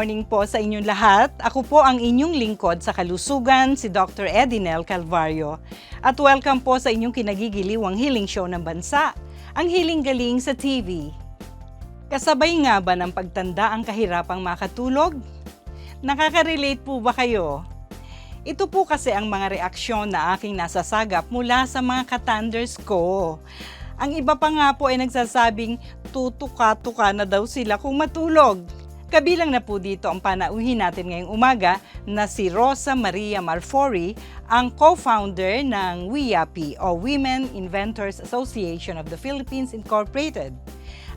Morning po sa inyong lahat. Ako po ang inyong lingkod sa kalusugan, si Dr. Edinel Calvario. At welcome po sa inyong kinagigiliwang healing show ng bansa, ang Healing Galing sa TV. Kasabay nga ba ng pagtanda ang kahirapang makatulog? Nakaka-relate po ba kayo? Ito po kasi ang mga reaksyon na aking nasasagap mula sa mga katanders ko. Ang iba pa nga po ay nagsasabing tutuka-tuka na daw sila kung matulog. Kabilang na po dito ang panauhin natin ngayong umaga na si Rosa Maria Marfori, ang co-founder ng WIAPI o Women Inventors Association of the Philippines Incorporated.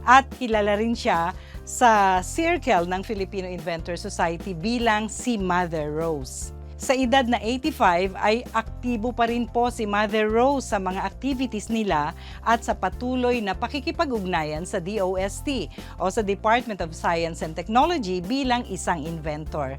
At kilala rin siya sa circle ng Filipino Inventor Society bilang si Mother Rose. Sa edad na 85 ay aktibo pa rin po si Mother Rose sa mga activities nila at sa patuloy na pakikipag-ugnayan sa DOST o sa Department of Science and Technology bilang isang inventor.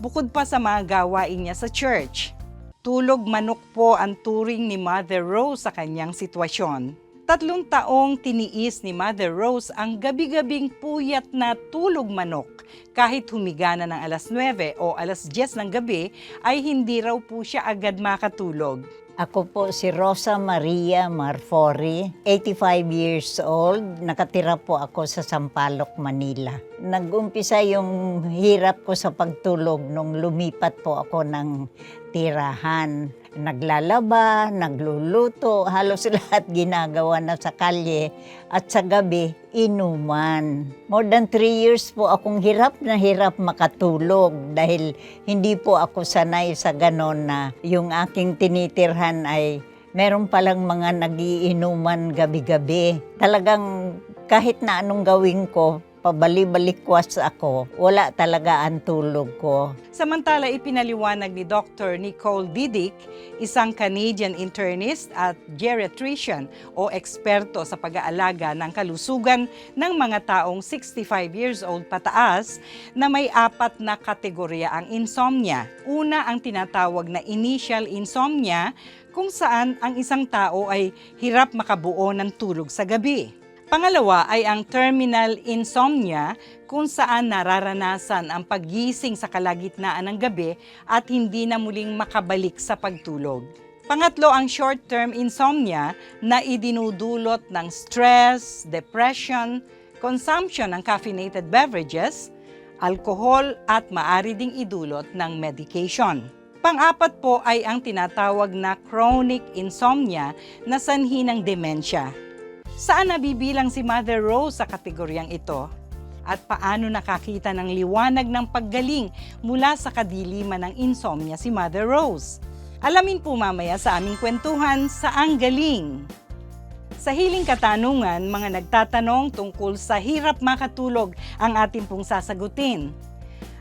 Bukod pa sa mga gawain niya sa church, tulog manok po ang turing ni Mother Rose sa kanyang sitwasyon. Tatlong taong tiniis ni Mother Rose ang gabi-gabing puyat na tulog manok. Kahit humiga na ng alas 9 o alas 10 ng gabi, ay hindi raw po siya agad makatulog. Ako po si Rosa Maria Marfori, 85 years old. Nakatira po ako sa Sampaloc, Manila. Nag-umpisa yung hirap ko sa pagtulog nung lumipat po ako ng tirahan. Naglalaba, nagluluto, halos lahat ginagawa na sa kalye. At sa gabi, inuman. More than three years po akong hirap na hirap makatulog dahil hindi po ako sanay sa ganon na yung aking tinitirhan ay meron palang mga nagiinuman gabi-gabi. Talagang kahit na anong gawin ko, pabali-balikwas ako, wala talaga ang tulog ko. Samantala, ipinaliwanag ni Dr. Nicole Didick, isang Canadian internist at geriatrician o eksperto sa pag-aalaga ng kalusugan ng mga taong 65 years old pataas na may apat na kategorya ang insomnia. Una ang tinatawag na initial insomnia kung saan ang isang tao ay hirap makabuo ng tulog sa gabi. Pangalawa ay ang terminal insomnia kung saan nararanasan ang paggising sa kalagitnaan ng gabi at hindi na muling makabalik sa pagtulog. Pangatlo ang short-term insomnia na idinudulot ng stress, depression, consumption ng caffeinated beverages, alcohol at maari ding idulot ng medication. Pang-apat po ay ang tinatawag na chronic insomnia na sanhi ng demensya. Saan nabibilang si Mother Rose sa kategoryang ito? At paano nakakita ng liwanag ng paggaling mula sa kadiliman ng insomnia si Mother Rose? Alamin po mamaya sa aming kwentuhan sa Ang Galing. Sa hiling katanungan, mga nagtatanong tungkol sa hirap makatulog ang ating pong sasagutin.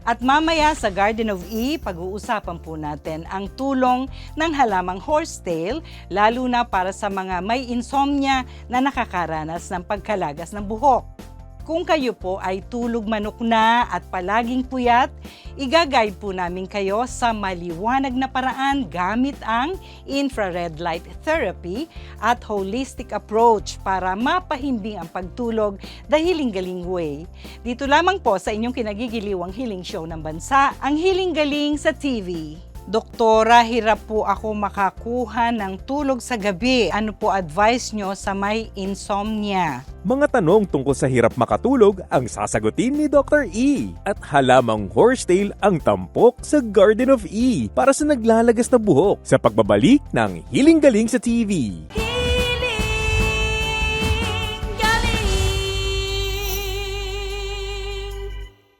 At mamaya sa Garden of E, pag-uusapan po natin ang tulong ng halamang horsetail, lalo na para sa mga may insomnia na nakakaranas ng pagkalagas ng buhok. Kung kayo po ay tulog manok na at palaging puyat, igagay po namin kayo sa maliwanag na paraan gamit ang infrared light therapy at holistic approach para mapahimbing ang pagtulog the Healing Galing Way. Dito lamang po sa inyong kinagigiliwang healing show ng bansa, ang Healing Galing sa TV. Doktora, hirap po ako makakuha ng tulog sa gabi. Ano po advice nyo sa may insomnia? Mga tanong tungkol sa hirap makatulog ang sasagutin ni Dr. E. At halamang horsetail ang tampok sa Garden of E para sa naglalagas na buhok sa pagbabalik ng Hiling Galing sa TV.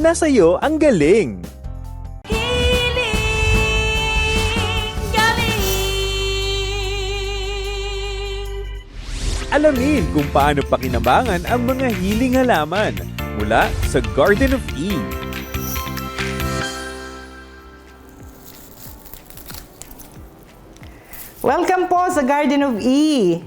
nasa iyo ang galing. Alamin kung paano pakinabangan ang mga healing halaman mula sa Garden of Eve. Welcome po sa Garden of E!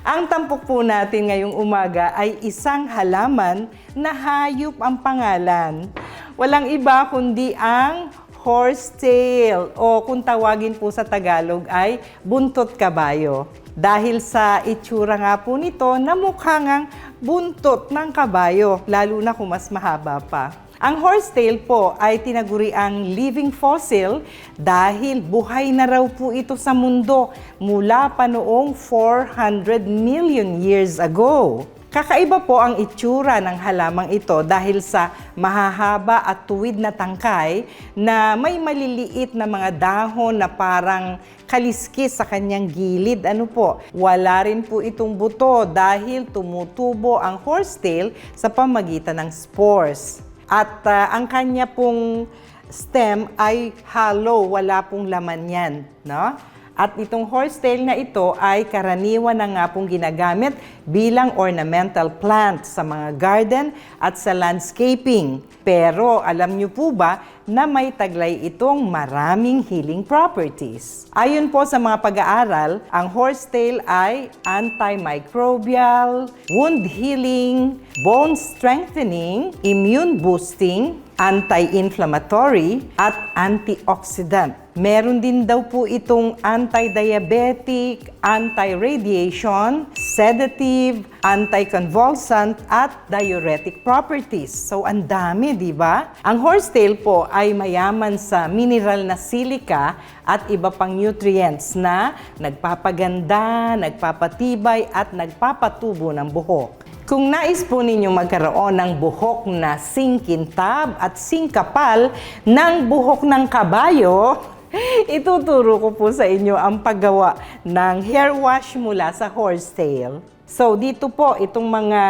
Ang tampok po natin ngayong umaga ay isang halaman na hayop ang pangalan. Walang iba kundi ang horsetail o kung tawagin po sa Tagalog ay buntot kabayo. Dahil sa itsura nga po nito na mukha ngang buntot ng kabayo, lalo na kung mas mahaba pa. Ang horsetail po ay tinaguri ang living fossil dahil buhay na raw po ito sa mundo mula pa noong 400 million years ago. Kakaiba po ang itsura ng halamang ito dahil sa mahahaba at tuwid na tangkay na may maliliit na mga dahon na parang kaliskis sa kanyang gilid. Ano po? Wala rin po itong buto dahil tumutubo ang horsetail sa pamagitan ng spores. At ah, ang kanya pong stem ay hollow, wala pong laman yan. No? At itong horsetail na ito ay karaniwan na nga pong ginagamit bilang ornamental plant sa mga garden at sa landscaping. Pero alam niyo po ba na may taglay itong maraming healing properties? Ayon po sa mga pag-aaral, ang horsetail ay antimicrobial, wound healing, bone strengthening, immune boosting, anti-inflammatory, at antioxidant. Meron din daw po itong anti-diabetic, anti-radiation, sedative, anti-convulsant, at diuretic properties. So, ang dami, di ba? Ang horsetail po ay mayaman sa mineral na silica at iba pang nutrients na nagpapaganda, nagpapatibay, at nagpapatubo ng buhok. Kung nais po ninyo magkaroon ng buhok na singkintab at singkapal ng buhok ng kabayo, ituturo ko po sa inyo ang paggawa ng hair wash mula sa horsetail. So dito po itong mga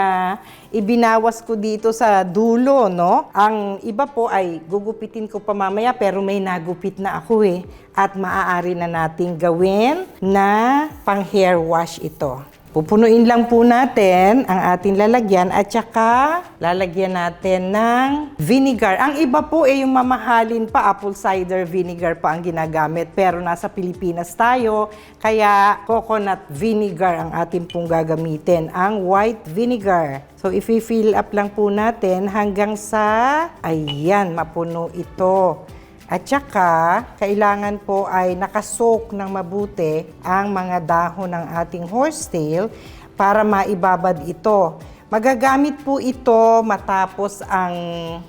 ibinawas ko dito sa dulo, no? Ang iba po ay gugupitin ko pa mamaya pero may nagupit na ako eh. At maaari na nating gawin na pang hair wash ito. Pupunuin lang po natin ang ating lalagyan at saka lalagyan natin ng vinegar. Ang iba po ay yung mamahalin pa, apple cider vinegar pa ang ginagamit. Pero nasa Pilipinas tayo, kaya coconut vinegar ang ating pong gagamitin, ang white vinegar. So if fill up lang po natin hanggang sa, ayan, mapuno ito. At saka, kailangan po ay nakasoak ng mabuti ang mga dahon ng ating horsetail para maibabad ito. Magagamit po ito matapos ang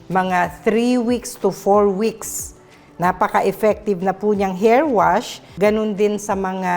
mga 3 weeks to 4 weeks. Napaka-effective na po niyang hair wash. Ganun din sa mga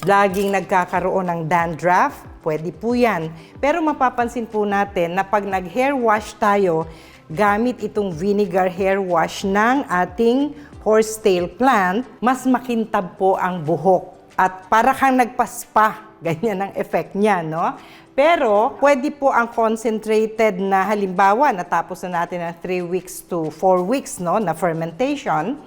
laging nagkakaroon ng dandruff, pwede po yan. Pero mapapansin po natin na pag nag-hair wash tayo, gamit itong vinegar hair wash ng ating horsetail plant, mas makintab po ang buhok. At para kang nagpaspa, ganyan ang effect niya, no? Pero pwede po ang concentrated na halimbawa, natapos na natin ang 3 weeks to 4 weeks no, na fermentation,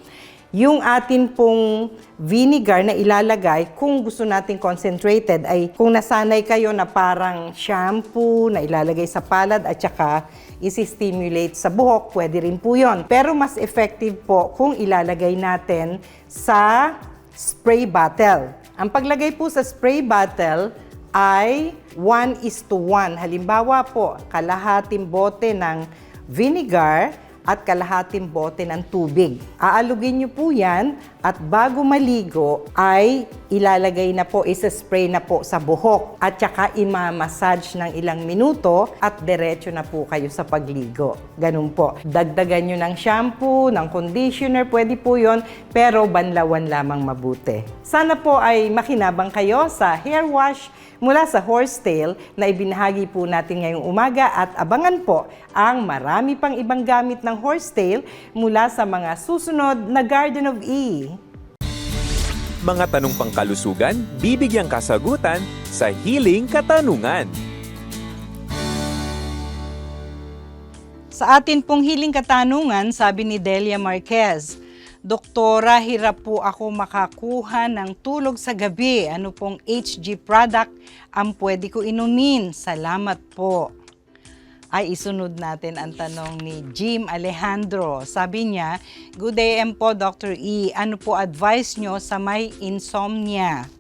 yung atin pong vinegar na ilalagay, kung gusto natin concentrated, ay kung nasanay kayo na parang shampoo na ilalagay sa palad at saka isi-stimulate sa buhok, pwede rin po yon. Pero mas effective po kung ilalagay natin sa spray bottle. Ang paglagay po sa spray bottle ay 1 is to 1. Halimbawa po, kalahating bote ng vinegar at kalahating bote ng tubig. Aalugin niyo po yan At bago maligo ay ilalagay na po, isa-spray na po sa buhok at saka imamassage ng ilang minuto at diretso na po kayo sa pagligo. Ganun po. Dagdagan nyo ng shampoo, ng conditioner, pwede po yon pero banlawan lamang mabuti. Sana po ay makinabang kayo sa hair wash mula sa horsetail na ibinahagi po natin ngayong umaga at abangan po ang marami pang ibang gamit ng horsetail mula sa mga susunod na Garden of E. Mga tanong pangkalusugan, bibigyang kasagutan sa Healing Katanungan. Sa atin pong hiling katanungan, sabi ni Delia Marquez, Doktora, hirap po ako makakuha ng tulog sa gabi. Ano pong HG product ang pwede ko inumin? Salamat po. Ay isunod natin ang tanong ni Jim Alejandro. Sabi niya, Good AM po Dr. E. Ano po advice nyo sa may insomnia?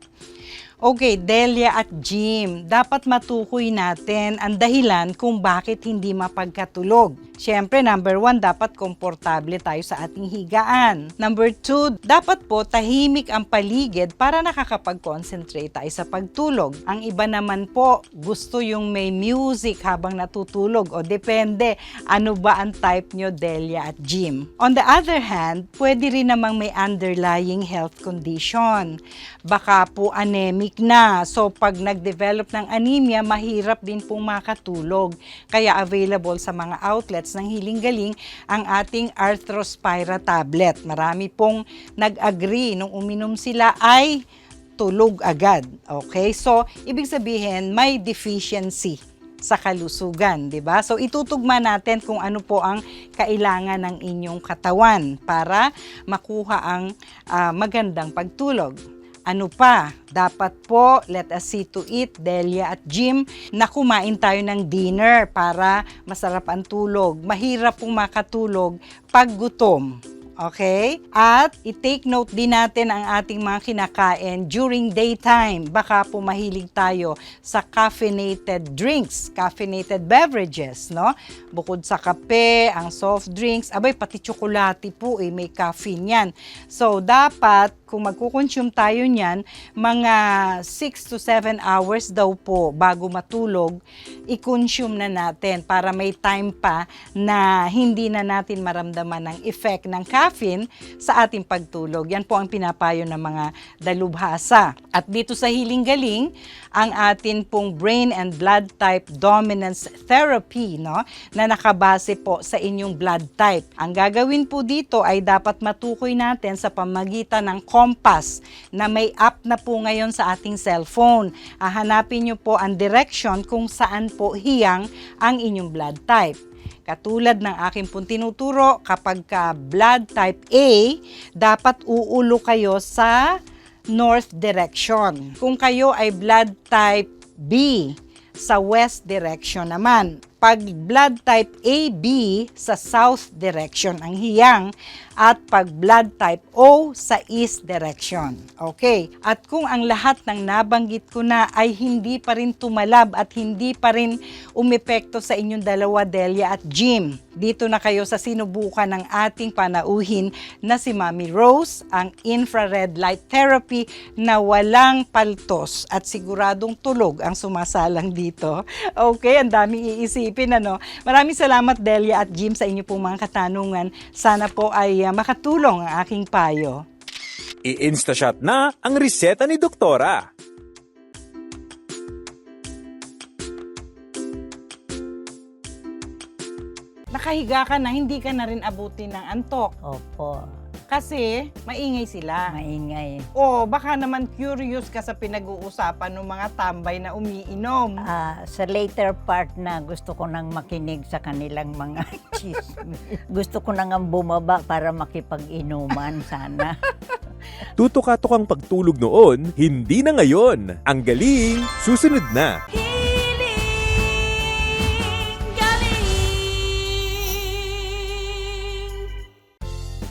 Okay, Delia at Jim, dapat matukoy natin ang dahilan kung bakit hindi mapagkatulog. Siyempre, number one, dapat komportable tayo sa ating higaan. Number two, dapat po tahimik ang paligid para nakakapag-concentrate tayo sa pagtulog. Ang iba naman po, gusto yung may music habang natutulog o depende ano ba ang type nyo, Delia at Jim. On the other hand, pwede rin namang may underlying health condition. Baka po anemic na. So pag nag-develop ng anemia, mahirap din pong makatulog. Kaya available sa mga outlets ng Hiling Galing ang ating Arthrospira tablet. Marami pong nag-agree nung uminom sila ay tulog agad. Okay? So, ibig sabihin, may deficiency sa kalusugan, 'di ba? So itutugma natin kung ano po ang kailangan ng inyong katawan para makuha ang ah, magandang pagtulog. Ano pa? Dapat po, let us see to it, Delia at Jim, na kumain tayo ng dinner para masarap ang tulog. Mahirap pong makatulog pag gutom. Okay? At i-take note din natin ang ating mga kinakain during daytime. Baka po mahilig tayo sa caffeinated drinks, caffeinated beverages, no? Bukod sa kape, ang soft drinks, abay pati tsokolate po eh, may caffeine yan. So dapat kung magkukonsume tayo niyan, mga 6 to 7 hours daw po bago matulog, i-consume na natin para may time pa na hindi na natin maramdaman ng effect ng caffeine sa ating pagtulog. Yan po ang pinapayo ng mga dalubhasa. At dito sa Hiling Galing, ang atin pong brain and blood type dominance therapy no na nakabase po sa inyong blood type. Ang gagawin po dito ay dapat matukoy natin sa pamagitan ng compass na may app na po ngayon sa ating cellphone. Hahanapin nyo po ang direction kung saan po hiyang ang inyong blood type. Katulad ng aking pong tinuturo, kapag ka blood type A, dapat uulo kayo sa north direction. Kung kayo ay blood type B, sa west direction naman. Pag blood type AB, sa south direction ang hiyang at pag blood type O sa east direction. Okay. At kung ang lahat ng nabanggit ko na ay hindi pa rin tumalab at hindi pa rin umepekto sa inyong dalawa, Delia at Jim, dito na kayo sa sinubukan ng ating panauhin na si Mami Rose, ang infrared light therapy na walang paltos at siguradong tulog ang sumasalang dito. Okay, ang daming iisipin ano. Maraming salamat Delia at Jim sa inyo pong mga katanungan. Sana po ay ah, makatulong ang aking payo. I-instashot na ang reseta ni Doktora. Nakahiga ka na, hindi ka na rin abutin ng antok. Opo, Kasi maingay sila. maingay. O baka naman curious ka sa pinag-uusapan ng mga tambay na umiinom. Ah, sa later part na gusto ko nang makinig sa kanilang mga chismis. gusto ko nang bumaba para makipag-inuman sana. Tutok-atok ang pagtulog noon, hindi na ngayon. Ang galing, susunod na.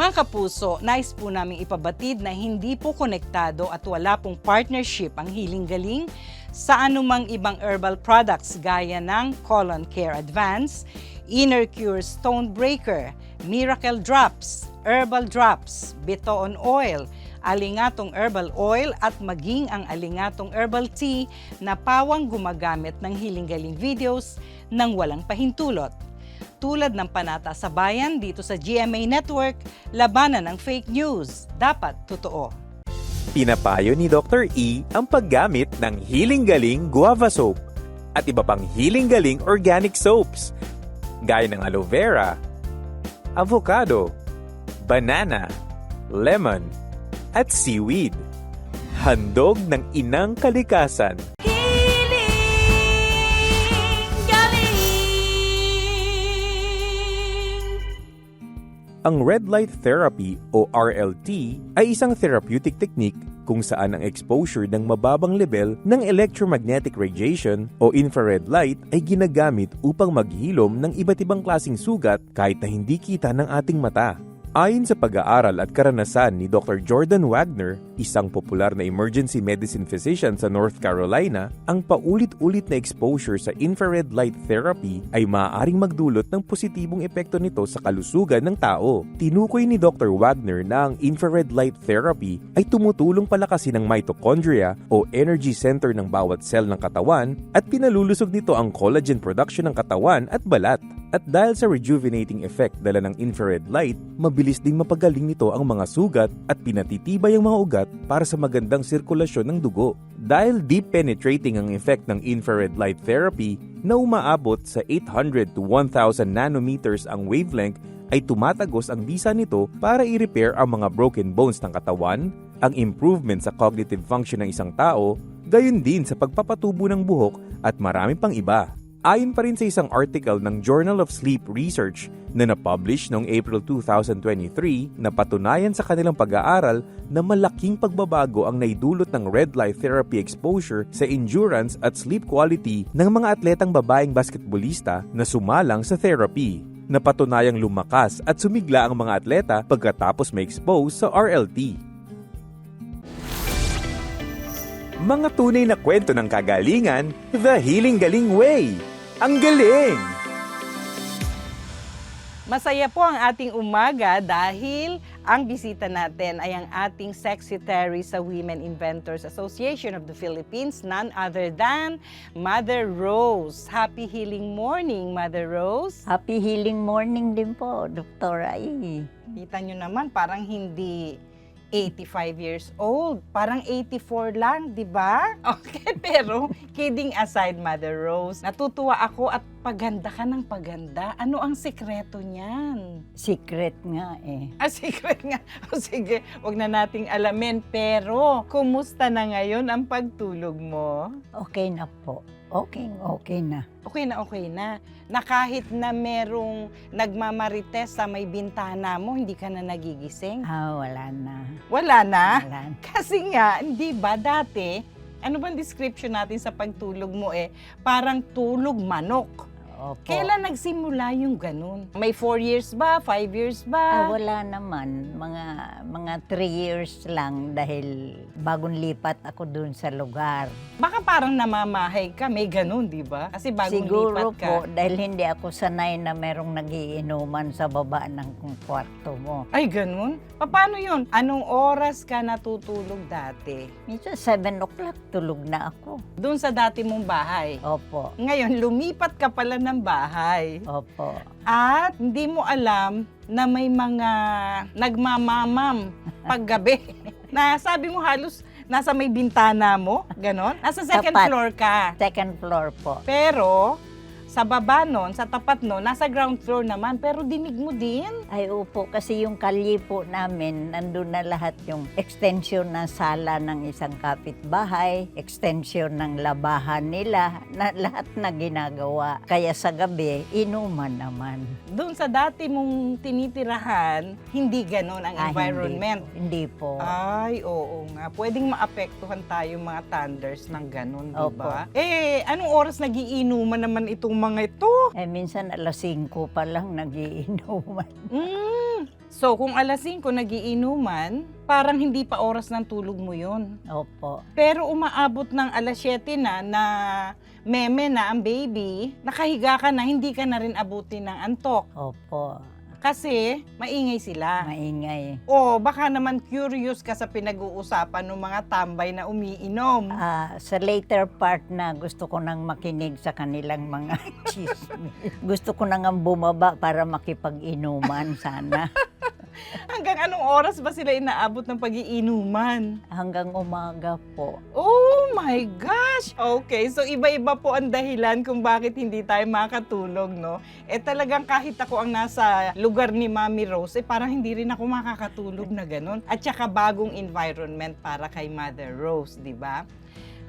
Mga kapuso, nais po namin ipabatid na hindi po konektado at wala pong partnership ang Healing Galing sa anumang ibang herbal products gaya ng Colon Care Advance, Inner Cure Stone Breaker, Miracle Drops, Herbal Drops, Bitoon Oil, Alingatong Herbal Oil at maging ang Alingatong Herbal Tea na pawang gumagamit ng Healing Galing videos ng walang pahintulot tulad ng panata sa bayan dito sa GMA Network, labanan ng fake news. Dapat totoo. Pinapayo ni Dr. E ang paggamit ng Healing Galing Guava Soap at iba pang Healing Galing Organic Soaps gaya ng aloe vera, avocado, banana, lemon, at seaweed. Handog ng inang kalikasan. Ang red light therapy o RLT ay isang therapeutic technique kung saan ang exposure ng mababang level ng electromagnetic radiation o infrared light ay ginagamit upang maghilom ng iba't ibang klasing sugat kahit na hindi kita ng ating mata. Ayon sa pag-aaral at karanasan ni Dr. Jordan Wagner, isang popular na emergency medicine physician sa North Carolina, ang paulit-ulit na exposure sa infrared light therapy ay maaaring magdulot ng positibong epekto nito sa kalusugan ng tao. Tinukoy ni Dr. Wagner na ang infrared light therapy ay tumutulong palakasin ang mitochondria o energy center ng bawat cell ng katawan at pinalulusog nito ang collagen production ng katawan at balat. At dahil sa rejuvenating effect dala ng infrared light, mabilis ding mapagaling nito ang mga sugat at pinatitibay ang mga ugat para sa magandang sirkulasyon ng dugo. Dahil deep penetrating ang effect ng infrared light therapy na umaabot sa 800 to 1000 nanometers ang wavelength ay tumatagos ang bisa nito para i-repair ang mga broken bones ng katawan, ang improvement sa cognitive function ng isang tao, gayon din sa pagpapatubo ng buhok at marami pang iba. Ayon pa rin sa isang article ng Journal of Sleep Research na na-publish noong April 2023 na patunayan sa kanilang pag-aaral na malaking pagbabago ang naidulot ng red light therapy exposure sa endurance at sleep quality ng mga atletang babaeng basketballista na sumalang sa therapy. Napatunayang lumakas at sumigla ang mga atleta pagkatapos may-expose sa RLT. Mga tunay na kwento ng kagalingan, The Healing Galing Way. Ang galing! Masaya po ang ating umaga dahil ang bisita natin ay ang ating secretary sa Women Inventors Association of the Philippines, none other than Mother Rose. Happy healing morning, Mother Rose. Happy healing morning din po, Dr. Ai. Kita nyo naman, parang hindi 85 years old. Parang 84 lang, di ba? Okay, pero kidding aside, Mother Rose, natutuwa ako at paganda ka ng paganda. Ano ang sekreto niyan? Secret nga eh. Ah, secret nga. O sige, wag na nating alamin. Pero, kumusta na ngayon ang pagtulog mo? Okay na po. Okay, okay na. Okay na okay na. Na kahit na merong nagmamarites sa may bintana mo, hindi ka na nagigising? Ah, wala na. Wala na? Wala na. Kasi nga, hindi ba dati, ano bang description natin sa pagtulog mo eh? Parang tulog manok. Opo. Kailan nagsimula yung ganun? May 4 years ba? 5 years Ah, ba? wala naman. Mga mga three years lang dahil bagong lipat ako dun sa lugar. Baka parang namamahay ka, may ganun, di ba? Kasi bagong Siguro lipat ka. po, dahil hindi ako sanay na merong nagiinuman sa baba ng kwarto mo. Ay, ganun? Paano yun? Anong oras ka natutulog dati? Minsan 7 o'clock tulog na ako. Doon sa dati mong bahay. Opo. Ngayon, lumipat ka pala ng bahay. Opo. At hindi mo alam na may mga nagmamamam paggabi. na sabi mo halos nasa may bintana mo, ganon. Nasa second Tapat. floor ka. Second floor po. Pero, sa baba nun, sa tapat nun, nasa ground floor naman, pero dinig mo din. Ay upo, kasi yung kalye po namin, nandun na lahat yung extension ng sala ng isang kapitbahay, extension ng labahan nila, na lahat na ginagawa. Kaya sa gabi, inuman naman. Doon sa dati mong tinitirahan, hindi ganon ang Ah, environment. Hindi, hindi po. Ay, oo nga. Pwedeng maapektuhan tayo mga thunders ng ganun, di ba? Eh, anong oras nagiinuman naman itong mga ito? eh minsan alas 5 pa lang nagiinuman. Mm. So, kung alas 5 nagiinuman, parang hindi pa oras ng tulog mo yon. Opo. Pero umaabot ng alas 7 na na meme na ang baby, nakahiga ka na, hindi ka na rin abutin ng antok. Opo. Kasi maingay sila. Maingay. O baka naman curious ka sa pinag-uusapan ng mga tambay na umiinom. Ah, sa later part na gusto ko nang makinig sa kanilang mga chismis. gusto ko nang bumaba para makipag-inuman sana. Hanggang anong oras ba sila inaabot ng pag-iinuman? Hanggang umaga po. Oh my gosh! Okay, so iba-iba po ang dahilan kung bakit hindi tayo makatulog, no? Eh talagang kahit ako ang nasa lugar ni Mami Rose, eh parang hindi rin ako makakatulog na ganun. At saka bagong environment para kay Mother Rose, di ba?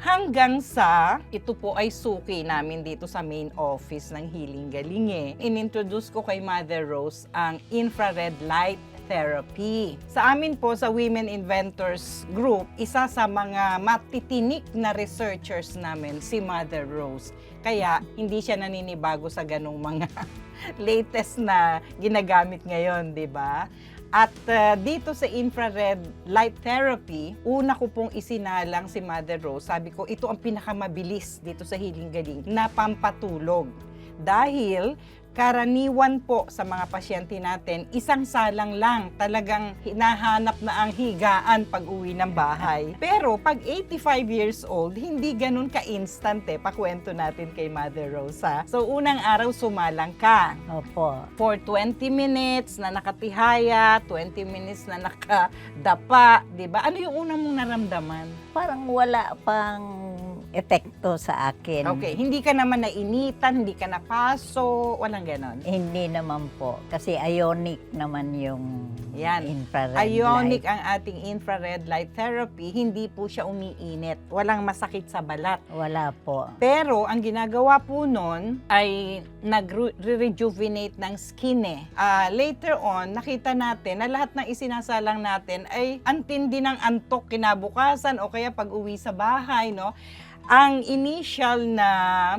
Hanggang sa, ito po ay suki namin dito sa main office ng Healing Galinge. Inintroduce ko kay Mother Rose ang infrared light therapy. Sa amin po, sa Women Inventors Group, isa sa mga matitinik na researchers namin, si Mother Rose. Kaya, hindi siya naninibago sa ganong mga latest na ginagamit ngayon, di ba? At uh, dito sa infrared light therapy, una ko pong isinalang si Mother Rose. Sabi ko, ito ang pinakamabilis dito sa Healing Galing na pampatulog. Dahil karaniwan po sa mga pasyente natin, isang salang lang talagang hinahanap na ang higaan pag uwi ng bahay. Pero pag 85 years old, hindi ganun ka-instant eh. Pakwento natin kay Mother Rosa. So unang araw sumalang ka Opo. for 20 minutes na nakatihaya, 20 minutes na nakadapa, 'di ba? Ano yung unang mong naramdaman? Parang wala pang epekto sa akin. Okay, hindi ka naman nainitan, hindi ka napaso, walang ganon. Hindi naman po. Kasi ionic naman yung Yan. infrared Ionic light. ang ating infrared light therapy, hindi po siya umiinit. Walang masakit sa balat. Wala po. Pero ang ginagawa po nun ay nag-rejuvenate ng skin eh. Ah, later on, nakita natin na lahat ng isinasalang natin ay antindi ng antok kinabukasan o kaya pag uwi sa bahay, no? Ang initial na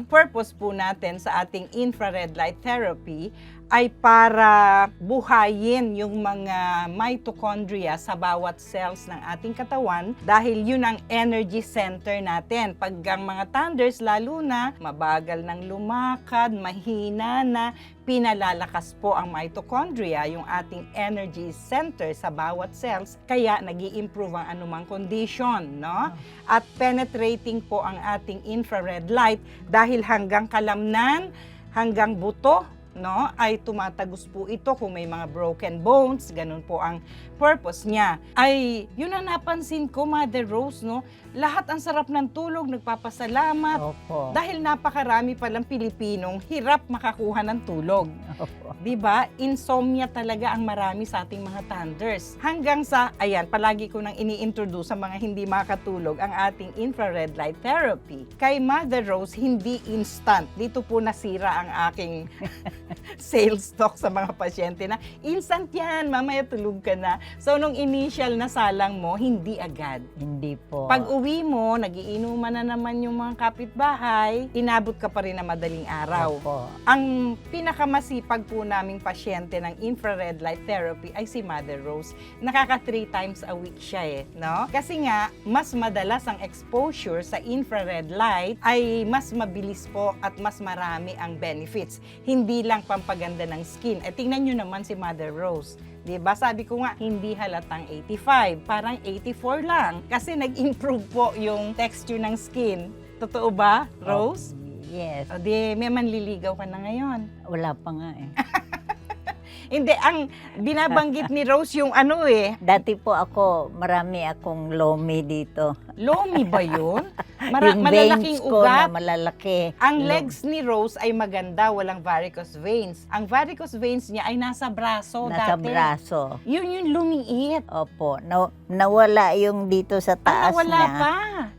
purpose po natin sa ating infrared light therapy ay para buhayin yung mga mitochondria sa bawat cells ng ating katawan dahil yun ang energy center natin. Pag ang mga thunders, lalo na mabagal ng lumakad, mahina na, pinalalakas po ang mitochondria, yung ating energy center sa bawat cells, kaya nag improve ang anumang condition, no? At penetrating po ang ating infrared light dahil hanggang kalamnan, hanggang buto, no, ay tumatagos po ito kung may mga broken bones, ganun po ang purpose niya. Ay, yun ang napansin ko, Mother Rose, no, lahat ang sarap ng tulog, nagpapasalamat, Opo. dahil napakarami palang Pilipinong hirap makakuha ng tulog. Opo. 'Di ba? Insomnia talaga ang marami sa ating mga thunders. Hanggang sa ayan, palagi ko nang ini-introduce sa mga hindi makatulog ang ating infrared light therapy. Kay Mother Rose, hindi instant. Dito po nasira ang aking sales talk sa mga pasyente na instant 'yan, mamaya tulog ka na. So nung initial na salang mo, hindi agad. Hindi po. Pag uwi mo, nagiinuman na naman yung mga kapitbahay, inabot ka pa rin na madaling araw. Opo. Ang pinakamasipag po naming pasyente ng infrared light therapy ay si Mother Rose. Nakaka three times a week siya eh, no? Kasi nga, mas madalas ang exposure sa infrared light ay mas mabilis po at mas marami ang benefits. Hindi lang pampaganda ng skin. Eh, tingnan nyo naman si Mother Rose. 'Di ba? Sabi ko nga, hindi halatang 85, parang 84 lang. Kasi nag-improve po yung texture ng skin. Totoo ba, Rose? Yes. O di, may manliligaw ka na ngayon. Wala pa nga eh. Hindi, ang binabanggit ni Rose yung ano eh, Dati po ako, marami akong lomi dito. lomi ba yun? Mara- yung malalaking veins ko na ugat. malalaki. Ang legs ni Rose ay maganda, walang varicose veins. Ang varicose veins niya ay nasa braso Nasa dati. braso. Yun yung lumiit. Opo. Na, nawala yung dito sa Ah, taas wala niya. pa.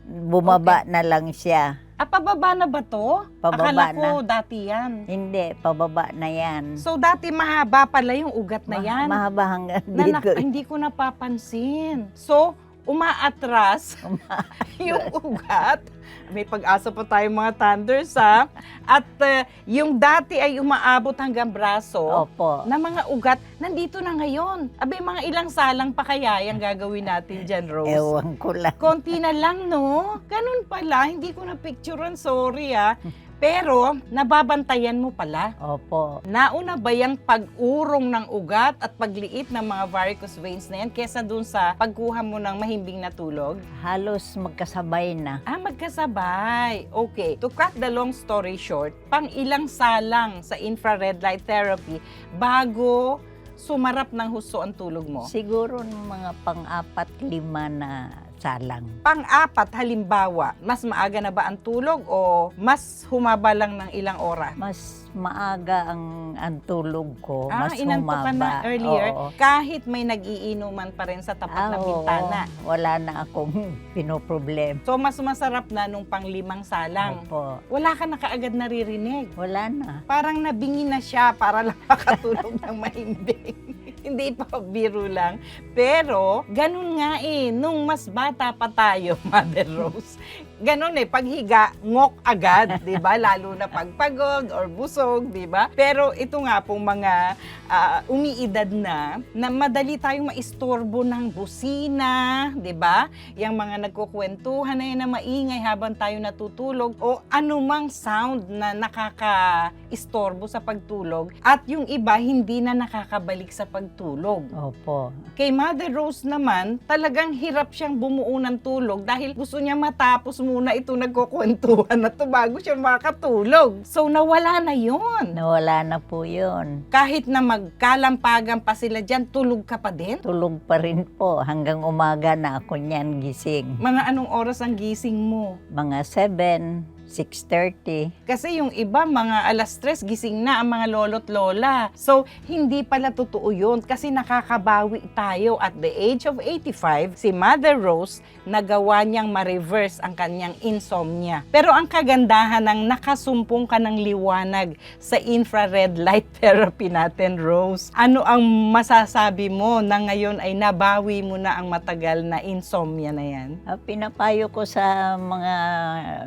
Bumaba na lang siya. Ah, pababa na ba to? Pababa Akala ko dati yan. Hindi, pababa na yan. So dati mahaba pala yung ugat na Ma- yan. mahaba hanggang na nak- dito. hindi ko napapansin. So, umaatras yung ugat. May pag-asa pa tayo mga thunders ha. At uh, yung dati ay umaabot hanggang braso Opo. na mga ugat, nandito na ngayon. Abay, mga ilang salang pa kaya yung gagawin natin dyan, Rose? Ewan ko lang. Konti na lang, no? Ganun pala. Hindi ko na picturean, sorry ah. Pero, nababantayan mo pala. Opo. Nauna ba yung pag-urong ng ugat at pagliit ng mga varicose veins na yan kesa dun sa pagkuha mo ng mahimbing na tulog? Halos magkasabay na. Ah, magkasabay. Okay. To cut the long story short, pang ilang salang sa infrared light therapy bago sumarap ng husto ang tulog mo? Siguro ng mga pang-apat, lima na salang. Pang-apat, halimbawa, mas maaga na ba ang tulog o mas humaba lang ng ilang oras? Mas maaga ang, ang tulog ko. Ah, mas inanto humaba. ka na earlier. Oo. Kahit may nag-iinuman pa rin sa tapat Ah, ng oo. bintana. Wala na akong pinoproblem. So, mas masarap na nung pang limang salang. Opo. Wala ka na kaagad naririnig. Wala na. Parang nabingi na siya para lang makatulog ng mahimbing. Hindi pa biro lang. Pero, ganun nga eh, nung mas bata pa tayo, Mother Rose, ganun eh, paghiga, ngok agad, di ba? Lalo na pagpagod or busog, di ba? Pero ito nga pong mga ah, umiidad na, na madali tayong maistorbo ng busina, di ba? Yung mga nagkukwentuhan na yun na maingay habang tayo natutulog o anumang sound na nakaka-istorbo sa pagtulog at yung iba hindi na nakakabalik sa pagtulog. Opo. Kay Mother Rose naman, talagang hirap siyang bumuo ng tulog dahil gusto niya matapos muna ito nagkukwentuhan na to bago siya makatulog. So nawala na yon. Nawala na po yun. Kahit na magkalampagan pa sila dyan, tulog ka pa din? Tulog pa rin po. Hanggang umaga na ako niyan gising. Mga anong oras ang gising mo? Mga 7, 6.30. Kasi yung iba, mga alas tres, gising na ang mga lolo't lola. So, hindi pala totoo yun kasi nakakabawi tayo. At the age of 85, si Mother Rose, nagawa niyang ma-reverse ang kanyang insomnia. Pero ang kagandahan ng nakasumpong ka ng liwanag sa infrared light therapy natin, Rose. Ano ang masasabi mo na ngayon ay nabawi mo na ang matagal na insomnia na yan? Ah, pinapayo ko sa mga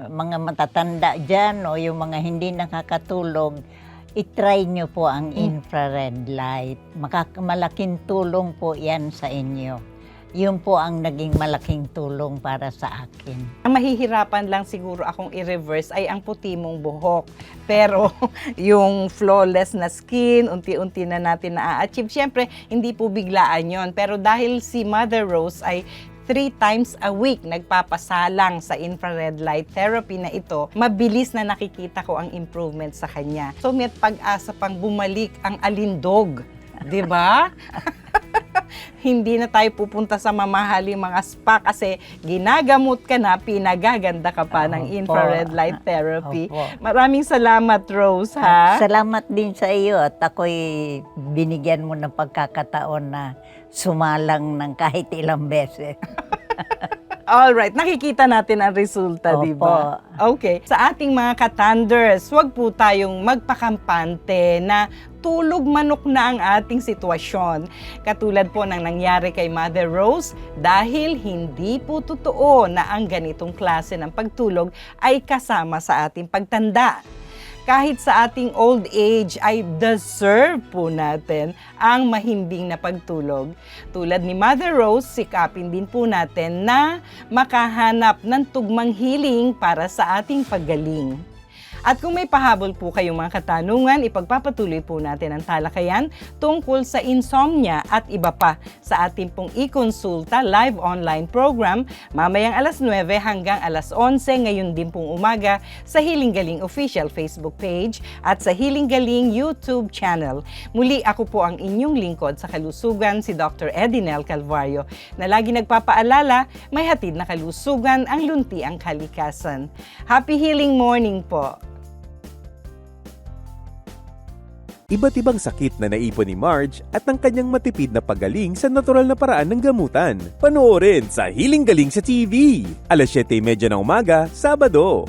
mga matatanda dyan o yung mga hindi nakakatulog, itry nyo po ang infrared light. Makak- malaking tulong po yan sa inyo. Yun po ang naging malaking tulong para sa akin. Ang mahihirapan lang siguro akong i-reverse ay ang puti mong buhok. Pero yung flawless na skin, unti-unti na natin na-achieve. Siyempre, hindi po biglaan yon Pero dahil si Mother Rose ay three times a week nagpapasalang sa infrared light therapy na ito, mabilis na nakikita ko ang improvement sa kanya. So may pag-asa pang bumalik ang alindog. 'Di ba? hindi na tayo pupunta sa mamahaling mga spa kasi ginagamot ka na, pinagaganda ka pa ng infrared light therapy. Maraming salamat, Rose, ha? Salamat din sa iyo at ako'y binigyan mo ng pagkakataon na sumalang ng kahit ilang beses. All right, nakikita natin ang resulta, di ba? Okay. Sa ating mga katanders, huwag po tayong magpakampante na tulog manok na ang ating sitwasyon. Katulad po ng nangyari kay Mother Rose dahil hindi po totoo na ang ganitong klase ng pagtulog ay kasama sa ating pagtanda kahit sa ating old age ay deserve po natin ang mahimbing na pagtulog. Tulad ni Mother Rose, sikapin din po natin na makahanap ng tugmang healing para sa ating paggaling. At kung may pahabol po kayong mga katanungan, ipagpapatuloy po natin ang talakayan tungkol sa insomnia at iba pa sa ating pong e-consulta live online program mamayang alas 9 hanggang alas 11 ngayon din pong umaga sa Hiling Galing official Facebook page at sa Hiling Galing YouTube channel. Muli ako po ang inyong lingkod sa kalusugan si Dr. Edinel Calvario na lagi nagpapaalala may hatid na kalusugan ang lunti ang kalikasan. Happy healing morning po! Iba't ibang sakit na naipon ni Marge at ang kanyang matipid na pagaling sa natural na paraan ng gamutan. Panoorin sa Hiling Galing sa TV. Alas 7.30 ng umaga, Sabado.